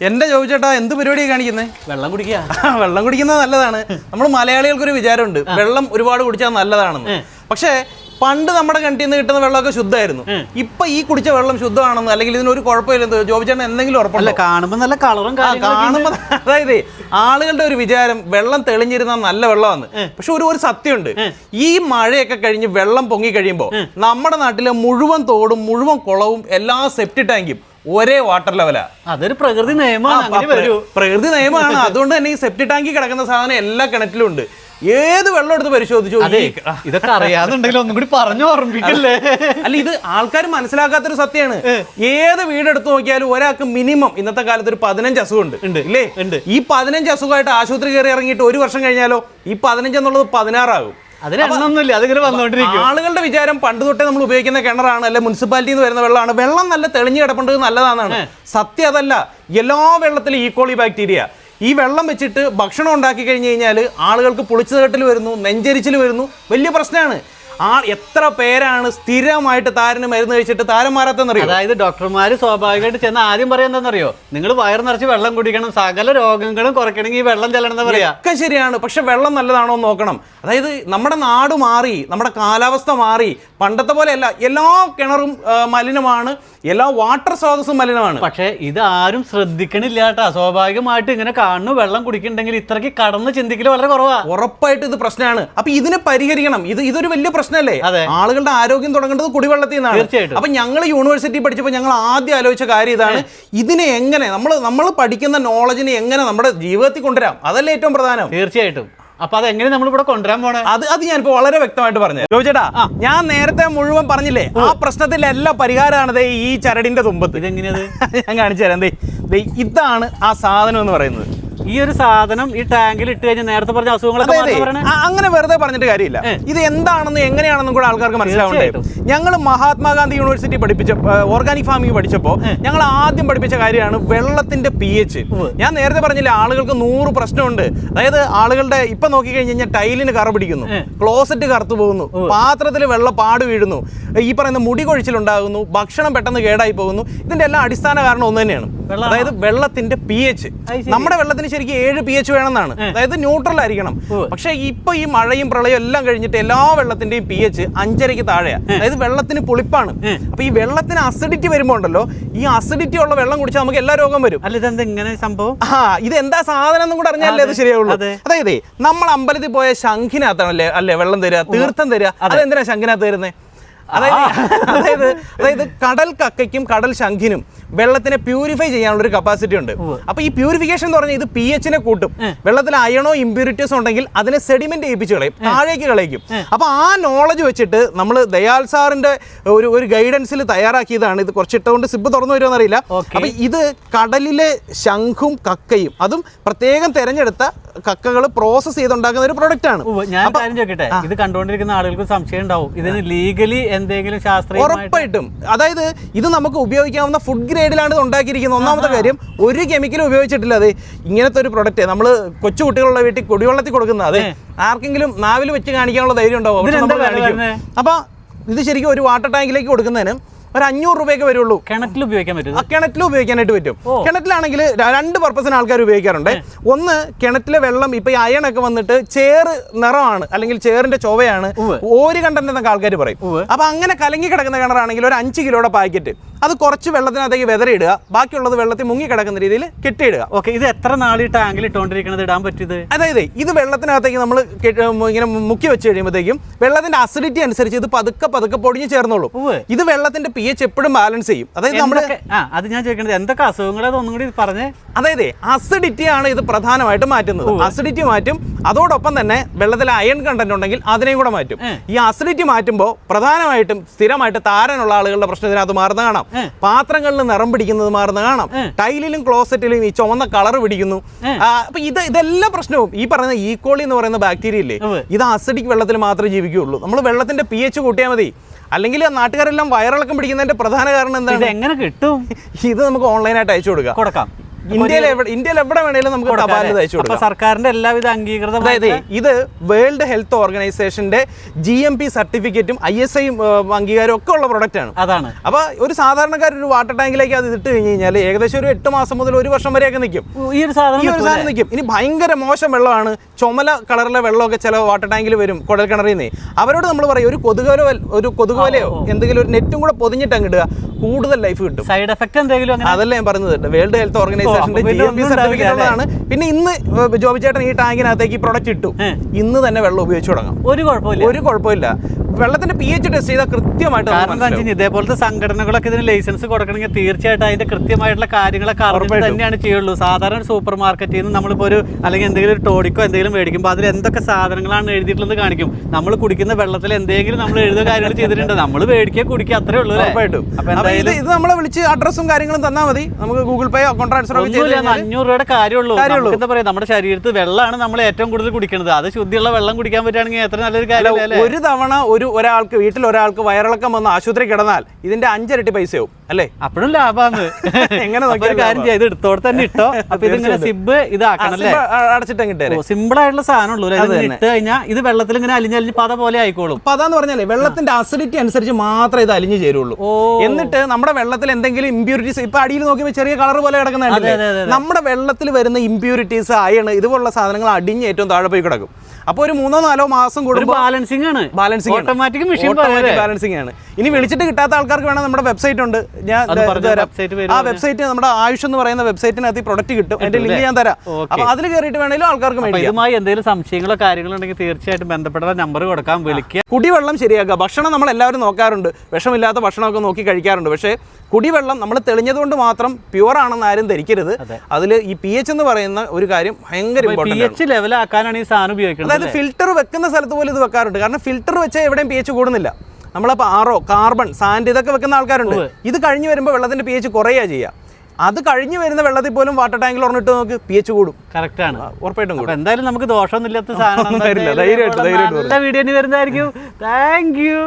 എന്റെ ചോദിച്ചേട്ടാ എന്ത് പരിപാടി കാണിക്കുന്നത് വെള്ളം കുടിക്കുക. വെള്ളം കുടിക്കുന്നത് നല്ലതാണ്. നമ്മൾ മലയാളികൾക്കൊരു വിചാരമുണ്ട്. വെള്ളം ഒരുപാട് കുടിച്ചാൽ നല്ലതാണെന്ന്. പക്ഷേ പണ്ട് നമ്മുടെ കണ്ടിൽ നിന്ന് കിട്ടുന്ന വെള്ളമൊക്കെ ശുദ്ധമായിരുന്നു. ഇപ്പൊ ഈ കുടിച്ച വെള്ളം ശുദ്ധമാണെന്ന് അല്ലെങ്കിൽ ഇതിനൊരു കുഴപ്പമില്ലെന്ന് ജോബിച്ചേട്ടൻ എന്തെങ്കിലും അല്ല ഉറപ്പുണ്ടോ കാണുമ്പോ നല്ല കളറും ആ, കാണുമ്പോ അതായത് ആളുകളുടെ ഒരു വിചാരം വെള്ളം തെളിഞ്ഞിരുന്ന നല്ല വെള്ളമാണ് പക്ഷെ ഒരു ഒരു സത്യമുണ്ട്. ഈ മഴയൊക്കെ കഴിഞ്ഞ് വെള്ളം പൊങ്ങി കഴിയുമ്പോൾ നമ്മുടെ നാട്ടിലെ മുഴുവൻ തോടും മുഴുവൻ കുളവും എല്ലാ സെപ്റ്റി ടാങ്കും ഒരേ വാട്ടർ ലെവലാ അതൊരു പ്രകൃതി നിയമമാണ്. പ്രകൃതി നിയമമാണ്. അതുകൊണ്ട് തന്നെ ഈ സെപ്റ്റി ടാങ്കിൽ കിടക്കുന്ന സാധനം എല്ലാ കിണറ്റിലും ഉണ്ട്. ഏത് വെള്ളം എടുത്ത് പരിശോധിച്ചു ഇതൊക്കെ അറിയാന്നുണ്ടെങ്കിൽ ഒന്നും കൂടി പറഞ്ഞു ഓർമ്മിക്കല്ലേ അല്ല ഇത് ആൾക്കാർ മനസ്സിലാക്കാത്തൊരു സത്യമാണ്. ഏത് വീടെടുത്ത് നോക്കിയാലും ഒരാൾക്ക് മിനിമം ഇന്നത്തെ കാലത്ത് ഒരു പതിനഞ്ച് അസുഖമുണ്ട് ഉണ്ട്. ഇല്ലേ? ഉണ്ട്. ഈ പതിനഞ്ച് അസുഖമായിട്ട് ആശുപത്രി കയറി ഇറങ്ങിയിട്ട് ഒരു വർഷം കഴിഞ്ഞാലോ? ഈ പതിനഞ്ച് എന്നുള്ളത് പതിനാറാകും. അതിങ്ങനെ ആളുകളുടെ വിചാരം പണ്ട് തൊട്ടേ നമ്മൾ ഉപയോഗിക്കുന്ന കിണറാണ് അല്ലെ മുനിസിപ്പാലിറ്റിയിൽ നിന്ന് വരുന്ന വെള്ളമാണ്. വെള്ളം നല്ല തെളിഞ്ഞു കിടപ്പുണ്ട് നല്ലതാണെന്നാണ്. സത്യം അതല്ല എല്ലാ വെള്ളത്തിലും ഈക്കോളി ബാക്ടീരിയ ഈ വെള്ളം വെച്ചിട്ട് ഭക്ഷണം ഉണ്ടാക്കി കഴിഞ്ഞു കഴിഞ്ഞാൽ ആളുകൾക്ക് പുളിച്ചുതട്ടിൽ വരുന്നു നെഞ്ചരിച്ചിൽ വരുന്നു വലിയ പ്രശ്നമാണ്. ആ എത്ര പേരാണ് സ്ഥിരമായിട്ട് താരന് മരുന്ന് കഴിച്ചിട്ട് താരം മാറാത്തെന്നറിയോ അതായത് ഡോക്ടർമാർ സ്വാഭാവികമായിട്ട് ചെന്ന് ആദ്യം പറയുന്നതെന്നറിയോ നിങ്ങൾ വയർ നിറച്ച് വെള്ളം കുടിക്കണം സകല രോഗങ്ങളും കുറയ്ക്കണമെങ്കിൽ ഈ വെള്ളം ചെല്ലണം എന്ന് പറയാ. ഒക്കെ ശരിയാണ് പക്ഷെ വെള്ളം നല്ലതാണോ എന്ന് നോക്കണം. അതായത് നമ്മുടെ നാട് മാറി നമ്മുടെ കാലാവസ്ഥ മാറി പണ്ടത്തെ പോലെ അല്ല എല്ലാ കിണറും മലിനമാണ് എല്ലാ വാട്ടർ സ്രോതസ്സും മലിനമാണ്. പക്ഷേ ഇത് ആരും ശ്രദ്ധിക്കണില്ല കേട്ടാ. സ്വാഭാവികമായിട്ട് ഇങ്ങനെ കാണുന്നു വെള്ളം കുടിക്കണ്ടെങ്കിൽ ഇത്രയ്ക്ക് കടന്ന് ചിന്തിക്കൽ വളരെ കുറവാ. ഉറപ്പായിട്ട് ഇത് പ്രശ്നമാണ്. അപ്പൊ ഇതിനെ പരിഹരിക്കണം. ഇത് ഇതൊരു വലിയ പ്രശ്നമല്ലേ? ആളുകളുടെ ആരോഗ്യം തുടങ്ങേണ്ടത് കുടിവെള്ളത്തിൽ നിന്നാണ് തീർച്ചയായിട്ടും. അപ്പൊ ഞങ്ങൾ യൂണിവേഴ്സിറ്റി പഠിച്ചപ്പോൾ ഞങ്ങൾ ആദ്യം ആലോചിച്ച കാര്യം ഇതാണ്. ഇതിനെ എങ്ങനെ നമ്മൾ നമ്മൾ പഠിക്കുന്ന നോളജിനെ എങ്ങനെ നമ്മുടെ ജീവിതത്തിൽ കൊണ്ടുവരാം? അതല്ലേ ഏറ്റവും പ്രധാനം. തീർച്ചയായിട്ടും. അപ്പൊ അത് എങ്ങനെ നമ്മൾ ഇവിടെ കൊണ്ടുവരാൻ പോണേ? അത് അത് ഞാനിപ്പോ വളരെ വ്യക്തമായിട്ട് പറഞ്ഞു ചോദിച്ചേട്ടാ ഞാൻ നേരത്തെ മുഴുവൻ പറഞ്ഞില്ലേ ആ പ്രശ്നത്തിന്റെ എല്ലാ പരിഹാരമാണ് ഈ ചരടിന്റെ തുമ്പത്ത്. ഇതെങ്ങനെയത് ഞാൻ കാണിച്ചു തരാം. ഇതാണ് ആ സാധനം എന്ന് പറയുന്നത്. ഈ ഒരു സാധനം ഈ ടാങ്കിൽ ഇട്ട് കഴിഞ്ഞാൽ നേരത്തെ പറഞ്ഞ അസുഖങ്ങളൊക്കെ അങ്ങനെ വെറുതെ പറഞ്ഞിട്ട് കാര്യമില്ല. ഇത് എന്താണെന്ന് എങ്ങനെയാണെന്നും കൂടെ ആൾക്കാർക്ക് മനസ്സിലാവണ്ടേ? ഞങ്ങൾ മഹാത്മാഗാന്ധി യൂണിവേഴ്സിറ്റി പഠിപ്പിച്ച ഓർഗാനിക് ഫാമിംഗ് പഠിച്ചപ്പോൾ ഞങ്ങൾ ആദ്യം പഠിപ്പിച്ച കാര്യമാണ് വെള്ളത്തിന്റെ പി എച്ച് ഞാൻ നേരത്തെ പറഞ്ഞില്ല ആളുകൾക്ക് നൂറ് പ്രശ്നമുണ്ട്. അതായത് ആളുകളുടെ ഇപ്പൊ നോക്കി കഴിഞ്ഞ് കഴിഞ്ഞാൽ ടൈലിന് കറ പിടിക്കുന്നു. ക്ലോസറ്റ് കറുത്തു പോകുന്നു. പാത്രത്തിൽ വെള്ളം പാട് വീഴുന്നു. ഈ പറയുന്ന മുടി കൊഴിച്ചിലുണ്ടാകുന്നു ഭക്ഷണം പെട്ടെന്ന് കേടായി പോകുന്നു. ഇതിന്റെ എല്ലാം അടിസ്ഥാന കാരണം ഒന്ന് തന്നെയാണ്. അതായത് വെള്ളത്തിന്റെ പി എച്ച് നമ്മുടെ വെള്ളത്തിന് ശരിക്കും ഏഴ് പി എച്ച് വേണമെന്നാണ് അതായത് ന്യൂട്രൽ ആയിരിക്കണം. പക്ഷേ ഇപ്പൊ ഈ മഴയും പ്രളയം എല്ലാം കഴിഞ്ഞിട്ട് എല്ലാ വെള്ളത്തിന്റെയും പി എച്ച് അഞ്ചരയ്ക്ക് താഴെയാണ് അതായത് വെള്ളത്തിന് പുളിപ്പാണ്. അപ്പൊ ഈ വെള്ളത്തിന് അസിഡിറ്റി വരുമ്പോ ഉണ്ടല്ലോ ഈ അസിഡിറ്റി ഉള്ള വെള്ളം കുടിച്ചാൽ നമുക്ക് എല്ലാ രോഗം വരും. അല്ല ഇതെന്താ ഇങ്ങനെ സംഭവം? ആ ഇത് എന്താ സാധനം എന്നും കൂടെ അറിഞ്ഞാലേ അത് ശരിയാവുള്ളൂ. അതെ. അതായത് നമ്മൾ അമ്പലത്തിൽ പോയ ശംഖിനകത്താണല്ലേ അല്ലേ വെള്ളം തരിക തീർത്ഥം തരിക. അതെന്തിനാ ശംഖിനകത്ത് തരുന്നത് അതായത് അതായത് അതായത് കടൽ കക്കയ്ക്കും കടൽ ശംഖിനും വെള്ളത്തിനെ പ്യൂരിഫൈ ചെയ്യാനുള്ള ഒരു കപ്പാസിറ്റി ഉണ്ട് അപ്പൊ ഈ പ്യൂരിഫിക്കേഷൻ എന്ന് പറഞ്ഞാൽ ഇത് പി എച്ചിനെ കൂട്ടും. വെള്ളത്തിൽ അയണോ ഇമ്പ്യൂരിറ്റീസ് ഉണ്ടെങ്കിൽ അതിനെ സെഡിമെന്റ് ഏൽപ്പിച്ച് കളയും താഴേക്ക് കളയിക്കും. അപ്പൊ ആ നോളജ് വെച്ചിട്ട് നമ്മൾ ദയാൽ സാറിന്റെ ഒരു ഒരു ഗൈഡൻസിൽ തയ്യാറാക്കിയതാണ്. ഇത് കുറച്ചിട്ടുകൊണ്ട് സിബ് തുറന്നു വരുമോ എന്നറിയില്ല. അപ്പൊ ഇത് കടലിലെ ശംഖും കക്കയും അതും പ്രത്യേകം തെരഞ്ഞെടുത്ത കക്കകൾ പ്രോസസ് ചെയ്തുണ്ടാക്കുന്ന ഒരു പ്രൊഡക്റ്റ് ആണ്. ഞാൻ ചോദിക്കട്ടെ? ഇത് കണ്ടുകൊണ്ടിരിക്കുന്ന ആളുകൾക്ക് സംശയം ഉണ്ടാവും. ഇതിന് ലീഗലി എന്തെങ്കിലും ശാസ്ത്രീയമായിട്ട്? ഉറപ്പായിട്ടും. അതായത് ഇത് നമുക്ക് ഉപയോഗിക്കാവുന്ന ഫുഡ് ഗ്രേഡിലാണ് ഇത് ഉണ്ടാക്കിയിരിക്കുന്നത്. ഒന്നാമത്തെ കാര്യം ഒരു കെമിക്കലും ഉപയോഗിച്ചിട്ടില്ല. അത് ഇങ്ങനത്തെ ഒരു പ്രൊഡക്റ്റ് നമ്മൾ കൊച്ചു കുട്ടികളുടെ വീട്ടിൽ കുടിവെള്ളത്തിൽ കൊടുക്കുന്ന അതെ ആർക്കെങ്കിലും നാവിൽ വെച്ച് കാണിക്കാനുള്ള ധൈര്യം ഉണ്ടാവും? അപ്പൊ ഇത് ശരിക്കും ഒരു വാട്ടർ ടാങ്കിലേക്ക് കൊടുക്കുന്നതിന് ഒരു അഞ്ഞൂറ് രൂപയൊക്കെ വരുള്ളൂ. കിണറ്റിൽ ഉപയോഗിക്കാൻ പറ്റും ആ കിണറ്റിൽ ഉപയോഗിക്കാനായിട്ട് പറ്റും. കിണറ്റിലാണെങ്കിൽ രണ്ട് പർപ്പസിന് ആൾക്കാർ ഉപയോഗിക്കാറുണ്ട്. ഒന്ന് കിണറ്റിലെ വെള്ളം ഇപ്പൊ ഈ അയണൊക്കെ വന്നിട്ട് ചേറ് നിറമാണ് അല്ലെങ്കിൽ ചേറിന്റെ ചൊവയാണ് ഓര് കണ്ടന്റ് എന്നൊക്കെ ആൾക്കാർ പറയും. അപ്പൊ അങ്ങനെ കലങ്ങി കിടക്കുന്ന കിണറാണെങ്കിൽ ഒരു അഞ്ച് കിലോയുടെ പാക്കറ്റ് അത് കുറച്ച് വെള്ളത്തിനകത്തേക്ക് വെതറിയിടുക. ബാക്കിയുള്ളത് വെള്ളത്തിൽ മുങ്ങി കിടക്കുന്ന രീതിയിൽ കെട്ടിയിടുക. ഓക്കെ ഇത് എത്ര നാൾ ഈ ടാങ്കിൽ ഇട്ടുകൊണ്ടിരിക്കുന്നത് ഇടാൻ പറ്റിയത്? അതായത് ഇത് വെള്ളത്തിനകത്തേക്ക് നമ്മൾ ഇങ്ങനെ മുക്കി വെച്ച് കഴിയുമ്പോഴത്തേക്കും വെള്ളത്തിന്റെ അസിഡിറ്റി അനുസരിച്ച് ഇത് പതുക്കെ പതുക്കെ പൊടിഞ്ഞ് ചേർന്നോളൂ. ഇത് വെള്ളത്തിന്റെ പി എച്ച് എപ്പോഴും ബാലൻസ് ചെയ്യും. അതായത് നമ്മൾ അത് ഞാൻ ചോദിക്കുന്നത് എന്തൊക്കെ അസുഖങ്ങളെ ഒന്നും കൂടി പറഞ്ഞേ? അതായത് അസിഡിറ്റി ആണ് ഇത് പ്രധാനമായിട്ട് മാറ്റുന്നത്. അസിഡിറ്റി മാറ്റും അതോടൊപ്പം തന്നെ വെള്ളത്തിൽ അയൺ കണ്ടന്റ് ഉണ്ടെങ്കിൽ അതിനെയും കൂടെ മാറ്റും. ഈ അസിഡിറ്റി മാറ്റുമ്പോൾ പ്രധാനമായിട്ടും സ്ഥിരമായിട്ട് താരനുള്ള ആളുകളുടെ പ്രശ്നം ഇതിനകത്ത് മാറുന്ന കാണാം. പാത്രങ്ങളിൽ നിറം പിടിക്കുന്നത് മാറുന്ന കാണാം. ടൈലിലും ക്ലോസറ്റിലും ഈ ചുവന്ന കളർ പിടിക്കുന്നു. അപ്പൊ ഇത് ഇതെല്ലാ പ്രശ്നവും ഈ പറയുന്ന ഈക്കോളി എന്ന് പറയുന്ന ബാക്ടീരിയ ഇല്ലേ? ഇത് അസിഡിക് വെള്ളത്തിൽ മാത്രമേ ജീവിക്കുകയുള്ളൂ. നമ്മൾ വെള്ളത്തിന്റെ പി എച്ച് കൂട്ടിയാൽ മതി. അല്ലെങ്കിൽ നാട്ടുകാരെല്ലാം വയറിളക്കം പിടിക്കുന്നതിന്റെ പ്രധാന കാരണം എന്താണ്? എങ്ങനെ കിട്ടും? ഇത് നമുക്ക് ഓൺലൈനായിട്ട് അയച്ചു കൊടുക്കാം. കൊടുക്കാം. ഇന്ത്യയിൽ ഇന്ത്യയിൽ എവിടെ വേണേലും നമുക്ക് തപാൽ തയ്ച്ചു കൊടുക്കാം. സർക്കാരിന്റെ എല്ലാവിധ അംഗീകൃത അതായത് ഇത് വേൾഡ് ഹെൽത്ത് ഓർഗനൈസേഷന്റെ ജി എം പി സർട്ടിഫിക്കറ്റും ഐ എസ് ഐ അംഗീകാരം ഒക്കെ ഉള്ള പ്രൊഡക്റ്റ് ആണ്. അതാണ്. അപ്പൊ ഒരു സാധാരണക്കാരൻ ഒരു വാട്ടർ ടാങ്കിലേക്ക് അത് ഇട്ട് കഴിഞ്ഞ് കഴിഞ്ഞാൽ ഏകദേശം ഒരു എട്ട് മാസം മുതൽ ഒരു വർഷം വരെയൊക്കെ നിൽക്കും ഈ ഒരു സാധനം ഈ ഒരു സാധനം നിൽക്കും ഇനി ഭയങ്കര മോശം വെള്ളമാണ്. ചുമല കളറിലെ വെള്ളമൊക്കെ ചില വാട്ടർ ടാങ്കിൽ വരും കുടൽ കിണറിൽ നിന്ന്. അവരോട് നമ്മൾ പറയും ഒരു കൊതുകോലോ ഒരു കൊതുകോലയോ എന്തെങ്കിലും ഒരു നെറ്റും കൂടെ പൊതിഞ്ഞിട്ട് അങ്ങിടുക കൂടുതൽ ലൈഫ് കിട്ടും. സൈഡ് എഫക്ട് എന്തെങ്കിലും അതല്ല ഞാൻ പറഞ്ഞത്. വേൾഡ് ഹെൽത്ത് ഓർഗനൈസേഷന്റെ ജി പിന്നെ എം പി സർട്ടിഫിക്കറ്റ് ഉള്ളതാണ്. പിന്നെ ഇന്ന് ജോബി ചേട്ടൻ ഈ ടാങ്കിനകത്തേക്ക് ഈ പ്രൊഡക്റ്റ് ഇട്ടു. ഇന്ന് തന്നെ വെള്ളം ഉപയോഗിച്ചു തുടങ്ങാം. ഒരു കുഴപ്പമില്ല. ഒരു കുഴപ്പമില്ല. വെള്ളത്തിന്റെ പി എച്ച് ടെസ്റ്റ് ചെയ്താൽ കൃത്യമായിട്ട് കാരണം ഇതേപോലത്തെ സംഘടനകളൊക്കെ ഇതിന് ലൈസൻസ് കൊടുക്കണമെങ്കിൽ തീർച്ചയായിട്ടും അതിന്റെ കൃത്യമായിട്ടുള്ള കാര്യങ്ങളൊക്കെ അറിഞ്ഞിട്ട് തന്നെയാണ് ചെയ്യുള്ളൂ. സാധാരണ സൂപ്പർ മാർക്കറ്റിൽ നിന്ന് നമ്മളിപ്പോൾ ഒരു അല്ലെങ്കിൽ എന്തെങ്കിലും ഒരു ടോണിക്കോ എന്തെങ്കിലും മേടിക്കുമ്പോൾ അതിൽ എന്തൊക്കെ സാധനങ്ങളാണ് എഴുതിയിട്ടുള്ളത് കാണിക്കും. നമ്മൾ കുടിക്കുന്ന വെള്ളത്തിൽ എന്തെങ്കിലും നമ്മൾ എഴുതുക കാര്യങ്ങൾ ചെയ്തിട്ടുണ്ട്. നമ്മൾ മേടിക്കുക കുടിക്കുക അത്രേ ഉള്ളൂ? ഉറപ്പായിട്ടും. ഇത് നമ്മളെ വിളിച്ച് അഡ്രസ്സും കാര്യങ്ങളും തന്നാൽ മതി. നമുക്ക് ഗൂഗിൾ പേ അക്കൗണ്ട് ട്രാൻസ്ഫർ അഞ്ഞൂറ് രൂപയുടെ കാര്യമുള്ളൂ. എന്താ പറയാ നമ്മുടെ ശരീരത്തിൽ വെള്ളമാണ് നമ്മൾ ഏറ്റവും കൂടുതൽ കുടിക്കുന്നത്. അത് ശുദ്ധിയുള്ള വെള്ളം കുടിക്കാൻ പറ്റുകയാണെങ്കിൽ എത്ര നല്ലൊരു കാര്യമല്ലേ? ഒരു തവണ ഒരു ഒരാൾക്ക് വീട്ടിൽ ഒരാൾക്ക് വയറിളക്കം വന്ന് ആശുപത്രി കിടന്നാൽ ഇതിന്റെ അഞ്ചിരട്ടി പൈസയാവും. അല്ലേ? അപ്പോഴും ലാഭാന്ന്. എങ്ങനെ ഒരു കാര്യം ചെയ്ത് എടുത്തോടെ തന്നെ ഇട്ടോ. അപ്പൊ ഇതിങ്ങനെ സിബ് ഇതാക്കണം അല്ലേ? അടച്ചിട്ട് കിട്ടേ സിമ്പിൾ ആയിട്ടുള്ള സാധനം ഉള്ളൂ ഇട്ട് കഴിഞ്ഞാൽ ഇത് വെള്ളത്തിൽ ഇങ്ങനെ അലിഞ്ഞലിഞ്ഞ് പത പോലെ ആയിക്കോളും. അപ്പൊ അതാന്ന് പറഞ്ഞാലേ വെള്ളത്തിന്റെ അസിഡിറ്റി അനുസരിച്ച് മാത്രമേ ഇത് അലിഞ്ഞു ചേരുള്ളൂ. എന്നിട്ട് നമ്മുടെ വെള്ളത്തിൽ എന്തെങ്കിലും ഇമ്പ്യൂരിറ്റീസ് ഇപ്പൊ അടിയിൽ നോക്കിയപ്പോൾ ചെറിയ കളർ പോലെ കിടക്കുന്ന നമ്മുടെ വെള്ളത്തിൽ വരുന്ന ഇമ്പ്യൂരിറ്റീസ് അയൺ ഇതുപോലുള്ള സാധനങ്ങൾ അടിഞ്ഞ് ഏറ്റവും താഴെ പോയി കിടക്കും. അപ്പോൾ ഒരു മൂന്നോ നാലോ മാസം കൂടുമ്പോൾ ബാലൻസിംഗ് ആണ്. ബാലൻസിംഗ് ഓട്ടോമാറ്റിക് മെഷീൻ ബാലൻസിംഗ് ആണ്. ഇനി വിളിച്ചിട്ട് കിട്ടാത്ത ആൾക്കാർക്ക് വേണം നമ്മുടെ വെബ്സൈറ്റ് ഉണ്ട്. ഞാൻ ആ വെബ്സൈറ്റ് നമ്മുടെ ആയുഷ് എന്ന് പറയുന്ന വെബ്സൈറ്റിനകത്ത് ഈ പ്രൊഡക്റ്റ് കിട്ടും. അതിന്റെ ലിങ്ക് ഞാൻ തരാം. അപ്പൊ അതിൽ കയറിയിട്ട് വേണമെങ്കിലും ആൾക്കാർക്ക് ഇതുമായി എന്തെങ്കിലും സംശയങ്ങളോ കാര്യങ്ങളോ ഉണ്ടെങ്കിൽ തീർച്ചയായിട്ടും ബന്ധപ്പെട്ട നമ്പർ കൊടുക്കാൻ വിളിക്കുക കുടിവെള്ളം ശരിയാക്കുക. ഭക്ഷണം നമ്മൾ എല്ലാവരും നോക്കാറുണ്ട്. വിഷമില്ലാത്ത ഭക്ഷണമൊക്കെ നോക്കി കഴിക്കാറുണ്ട്. പക്ഷേ കുടിവെള്ളം നമ്മൾ തെളിഞ്ഞതുകൊണ്ട് മാത്രം പ്യുവർ ആണെന്ന് ആരും ധരിക്കരുത്. അതെ. അതിൽ ഈ പി എച്ച് എന്ന് പറയുന്ന ഒരു കാര്യം ഭയങ്കര പി ഇമ്പോർട്ടന്റ് ലെവലാക്കാനാണ് ഈ സാധനം ഉപയോഗിക്കുന്നത് അതായത് ഫിൽറ്റർ വെക്കുന്ന സ്ഥലത്ത് പോലും ഇത് വെക്കാറുണ്ട്. കാരണം ഫിൽറ്റർ വെച്ചാൽ എവിടെയും പി എച്ച് കൂടുന്നില്ല. നമ്മളപ്പോൾ ആറോ കാർബൺ സാൻഡ് ഇതൊക്കെ വെക്കുന്ന ആൾക്കാരുണ്ട്. ഇത് കഴിഞ്ഞ് വരുമ്പോൾ വെള്ളത്തിന്റെ പി എച്ച് കുറയുക ചെയ്യുക അത് കഴിഞ്ഞ് വരുന്ന വെള്ളത്തിൽ പോലും വാട്ടർ ടാങ്കിൽ ഉറങ്ങിട്ട് നമുക്ക് പി എച്ച് കൂടും. കറക്റ്റ് ആണ്. ഉറപ്പായിട്ടും കൂടും. എന്തായാലും നമുക്ക് ദോഷമൊന്നുമില്ലാത്ത സാധനം നല്ല വീഡിയോ വരുന്നതായിരിക്കും. Thank you